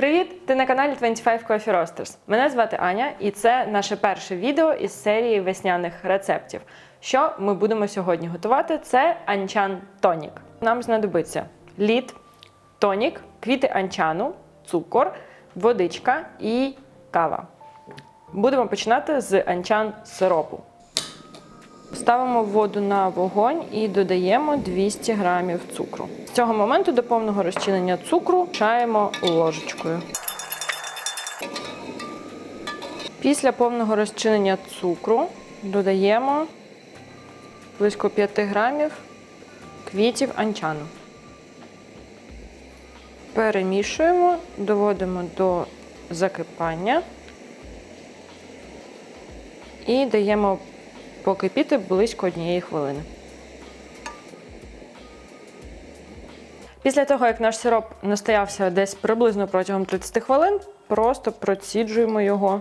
Привіт! Ти на каналі 25 Coffee Roasters. Мене звати Аня, і це наше перше відео із серії весняних рецептів. Що ми будемо сьогодні готувати? Це анчан тонік. Нам знадобиться лід, тонік, квіти анчану, цукор, водичка і кава. Будемо починати з анчан сиропу. Ставимо воду на вогонь і додаємо 200 грамів цукру. З цього моменту до повного розчинення цукру мішаємо ложечкою. Після повного розчинення цукру додаємо близько 5 грамів квітів анчану. Перемішуємо, доводимо до закипання і даємо покипіти близько однієї хвилини. Після того, як наш сироп настоявся десь приблизно протягом 30 хвилин, просто проціджуємо його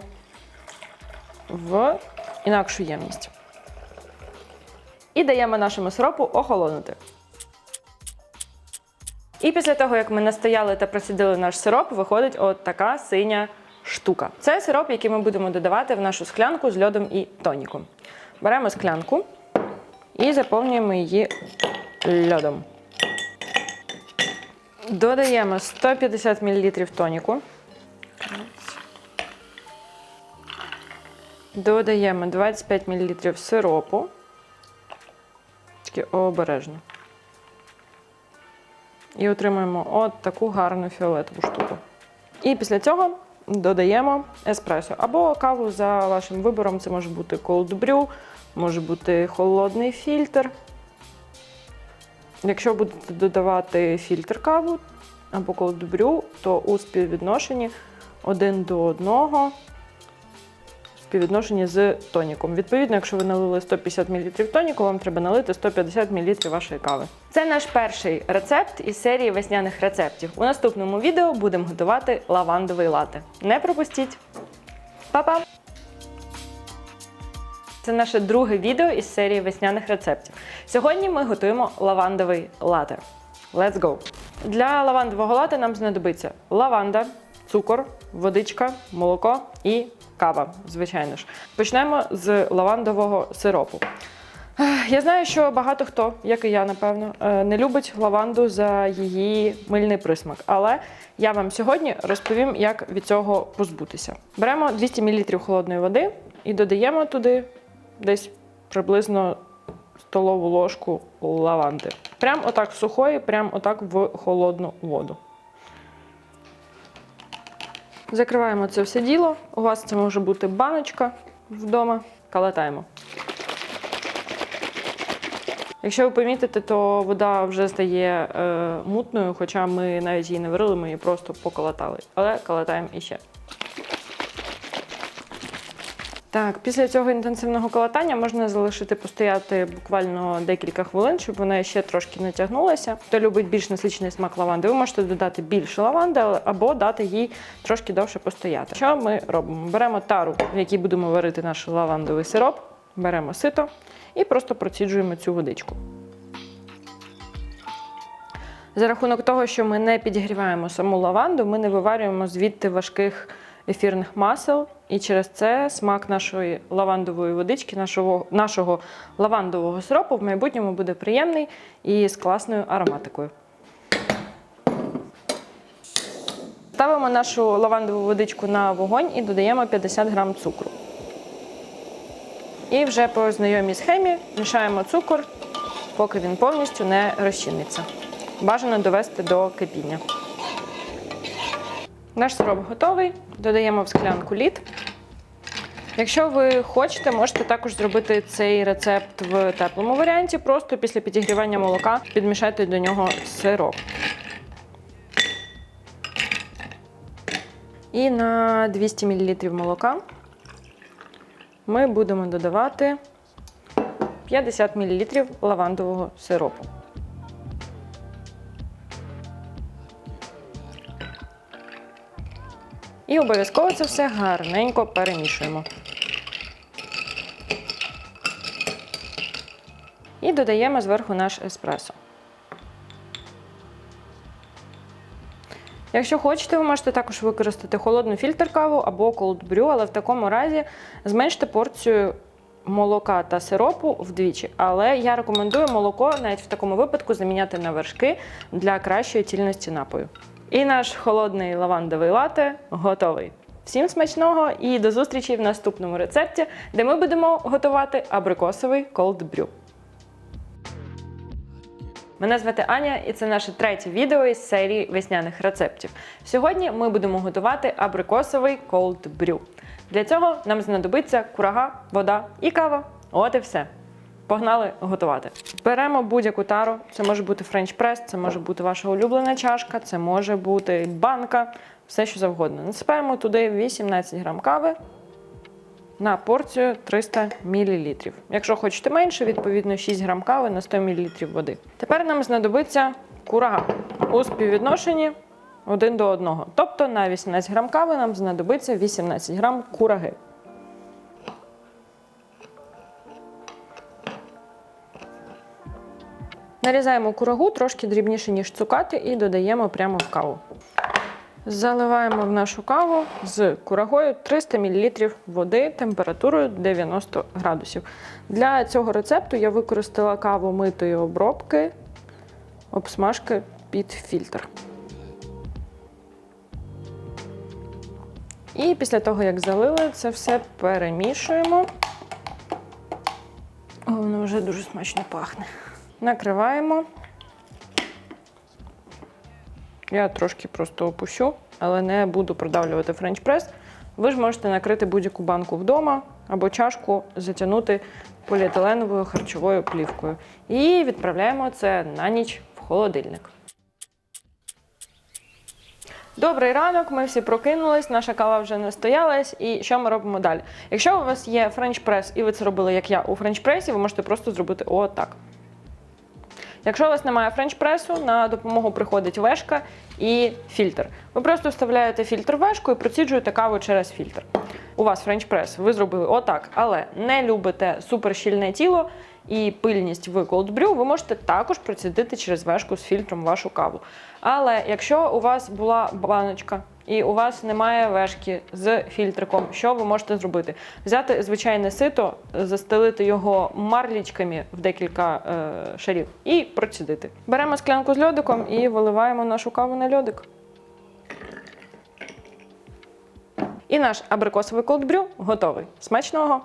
в інакшу ємність. І даємо нашому сиропу охолонути. І після того, як ми настояли та процідили наш сироп, виходить от така синя штука. Це сироп, який ми будемо додавати в нашу склянку з льодом і тоніком. Беремо склянку і заповнюємо її льодом. Додаємо 150 мл тоніку. Додаємо 25 мл сиропу. Тільки обережно. І отримуємо от таку гарну фіолетову штуку. І після цього додаємо еспресо або каву за вашим вибором. Це може бути cold brew, може бути холодний фільтр. Якщо будете додавати фільтр каву або cold brew, то у співвідношенні один до 1 співвідношенні з тоніком. Відповідно, якщо ви налили 150 мл тоніку, вам треба налити 150 мл вашої кави. Це наш перший рецепт із серії весняних рецептів. У наступному відео будемо готувати лавандовий лате. Не пропустіть! Па-па! Це наше друге відео із серії весняних рецептів. Сьогодні ми готуємо лавандовий лате. Let's go! Для лавандового лате нам знадобиться лаванда, цукор, водичка, молоко і кава, звичайно ж. Почнемо з лавандового сиропу. Я знаю, що багато хто, як і я, напевно, е, не любить лаванду за її мильний присмак. Але я вам сьогодні розповім, як від цього позбутися. Беремо 200 мл холодної води і додаємо туди десь приблизно столову ложку лаванди. Прям отак сухої, прям отак в холодну воду. Закриваємо це все діло. У вас це може бути баночка вдома. Калатаємо. Якщо ви помітите, то вода вже стає е, мутною, хоча ми навіть її не варили, ми її просто поколотали. Але калатаємо іще. Так, після цього інтенсивного колотання можна залишити постояти буквально декілька хвилин, щоб вона ще трошки натягнулася. Хто любить більш насичений смак лаванди, ви можете додати більше лаванди або дати їй трошки довше постояти. Що ми робимо? Беремо тару, в якій будемо варити наш лавандовий сироп, беремо сито і просто проціджуємо цю водичку. За рахунок того, що ми не підігріваємо саму лаванду, ми не виварюємо звідти важких ефірних масел, і через це смак нашої лавандової водички, нашого, нашого лавандового сиропу в майбутньому буде приємний і з класною ароматикою. Ставимо нашу лавандову водичку на вогонь і додаємо 50 грам цукру. І вже по знайомій схемі мішаємо цукор, поки він повністю не розчиниться. Бажано довести до кипіння. Наш сироп готовий. Додаємо в склянку лід. Якщо ви хочете, можете також зробити цей рецепт в теплому варіанті. Просто після підігрівання молока підмішати до нього сироп. І на 200 мл молока ми будемо додавати 50 мл лавандового сиропу. І обов'язково це все гарненько перемішуємо. І додаємо зверху наш еспресо. Якщо хочете, ви можете також використати холодну фільтр каву або brew, але в такому разі зменште порцію молока та сиропу вдвічі. Але я рекомендую молоко навіть в такому випадку заміняти на вершки для кращої цільності напою. І наш холодний лавандовий лате готовий. Всім смачного і до зустрічі в наступному рецепті, де ми будемо готувати абрикосовий brew. Мене звати Аня, і це наше третє відео із серії весняних рецептів. Сьогодні ми будемо готувати абрикосовий cold brew. Для цього нам знадобиться курага, вода і кава. От і все. Погнали готувати. Беремо будь-яку тару. Це може бути френч прес, це може бути ваша улюблена чашка, це може бути банка, все що завгодно. Насипаємо туди 18 грам кави на порцію 300 мл. Якщо хочете менше, відповідно 6 грам кави на 100 мл води. Тепер нам знадобиться курага у співвідношенні 1 до 1. Тобто на 18 грам кави нам знадобиться 18 грам кураги. Нарізаємо курагу трошки дрібніше, ніж цукати, і додаємо прямо в каву. Заливаємо в нашу каву з курагою 300 мл води температурою 90 градусів. Для цього рецепту я використала каву митої обробки, обсмажки під фільтр. І після того, як залили, це все перемішуємо. Воно вже дуже смачно пахне. Накриваємо. Я трошки просто опущу, але не буду продавлювати френч-прес. Ви ж можете накрити будь-яку банку вдома або чашку затягнути поліетиленовою харчовою плівкою. І відправляємо це на ніч в холодильник. Добрий ранок, ми всі прокинулись, наша кава вже настоялась. І що ми робимо далі? Якщо у вас є френч-прес, і ви це робили, як я у френч-пресі, ви можете просто зробити отак. Якщо у вас немає френч-пресу, на допомогу приходить вешка і фільтр. Ви просто вставляєте фільтр в вешку і проціджуєте каву через фільтр. У вас френч-прес, ви зробили отак, але не любите суперщільне тіло і пильність в brew, ви можете також процідити через вешку з фільтром вашу каву. Але якщо у вас була баночка і у вас немає вешки з фільтриком, що ви можете зробити? Взяти звичайне сито, застелити його марлічками в декілька е, шарів і процідити. Беремо склянку з льодиком і виливаємо нашу каву на льодик. І наш абрикосовий колдбрю готовий. Смачного!